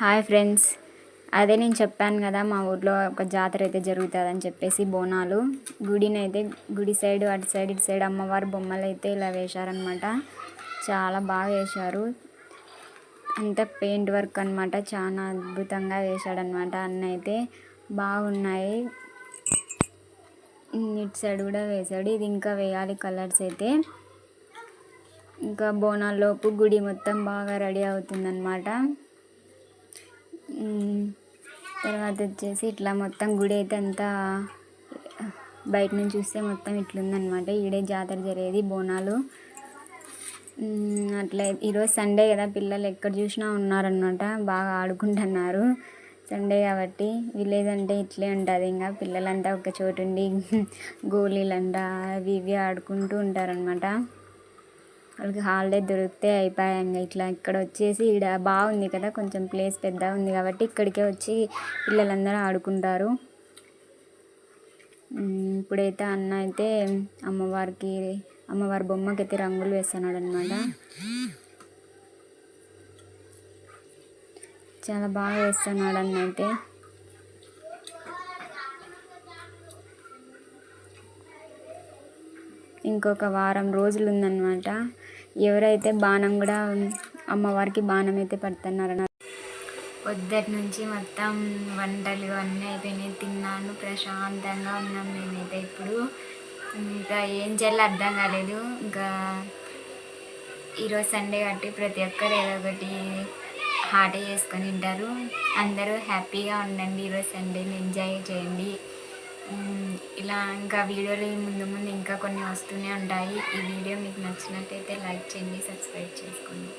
Hi friends. అదే నేను చెప్పాను కదా మా ఊర్లో ఒక జాతర అయితే జరుగుతుందని చెప్పేసి బోనాలు. గుడిని అయితే గుడి సైడ్ అటు సైడ్ ఇటు సైడ్ అమ్మవారి బొమ్మలు అయితే ఇలా వేశారనమాట చాలా బాగా వేశారు. అంతా పెయింట్ వర్క్ అనమాట చాలా అద్భుతంగా వేశాడనమాట అన్న అయితే. బాగున్నాయి. ఇటు సైడ్ కూడా వేశాడు. ఇది ఇంకా వేయాలి కలర్స్ అయితే. ఇంకా బోనాల్లోపు గుడి మొత్తం బాగా రెడీ అవుతుందన్నమాట. తర్వాత వచ్చేసి ఇట్లా మొత్తం గుడి అయితే అంతా బయట నుంచి చూస్తే మొత్తం ఇట్లుందనమాట ఈడే జాతర జరిగేది బోనాలు. అట్లా ఈరోజు సండే కదా పిల్లలు ఎక్కడ చూసినా ఉన్నారనమాట బాగా ఆడుకుంటున్నారు. సండే కాబట్టి విలేజ్ అంటే ఇట్లే ఉంటుంది. ఇంకా పిల్లలంతా ఒక చోటు ఉండి గోళీలంట అవి ఇవి ఆడుకుంటూ ఉంటారనమాట వాళ్ళకి హాలిడే దొరికితే అయిపోయాయి. ఇట్లా ఇక్కడ వచ్చేసి ఇక్కడ బాగుంది కదా కొంచెం ప్లేస్ పెద్దగా ఉంది కాబట్టి ఇక్కడికే వచ్చి పిల్లలందరూ ఆడుకుంటారు. ఇప్పుడైతే అన్న అయితే అమ్మవారికి అమ్మవారి బొమ్మకి అయితే రంగులు వేస్తున్నాడు అనమాట చాలా బాగా వేస్తున్నాడు అన్న అయితే ఇంకొక వారం రోజులు ఉందన్నమాట ఎవరైతే బాణం కూడా అమ్మవారికి బాణం అయితే పడుతున్నారన్న పొద్దుటి నుంచి మొత్తం వంటలు అన్నీ అయిపోయినాయి. తిన్నాను ప్రశాంతంగా ఉన్నాం మేమైతే ఇప్పుడు. ఇంకా ఏం చేయాలో అర్థం కాలేదు. ఇంకా ఈరోజు సండే కాబట్టి ప్రతి ఒక్కరు ఏదో ఒకటి హాట్ చేసుకొని తింటారు. అందరూ హ్యాపీగా ఉండండి. ఈరోజు సండేని ఎంజాయ్ చేయండి. ఇలా ఇంకా వీడియోలు ముందు ముందు ఇంకా కొన్ని వస్తూనే ఉంటాయి. ఈ వీడియో మీకు నచ్చినట్టయితే లైక్ చేయండి సబ్స్క్రైబ్ చేసుకోండి.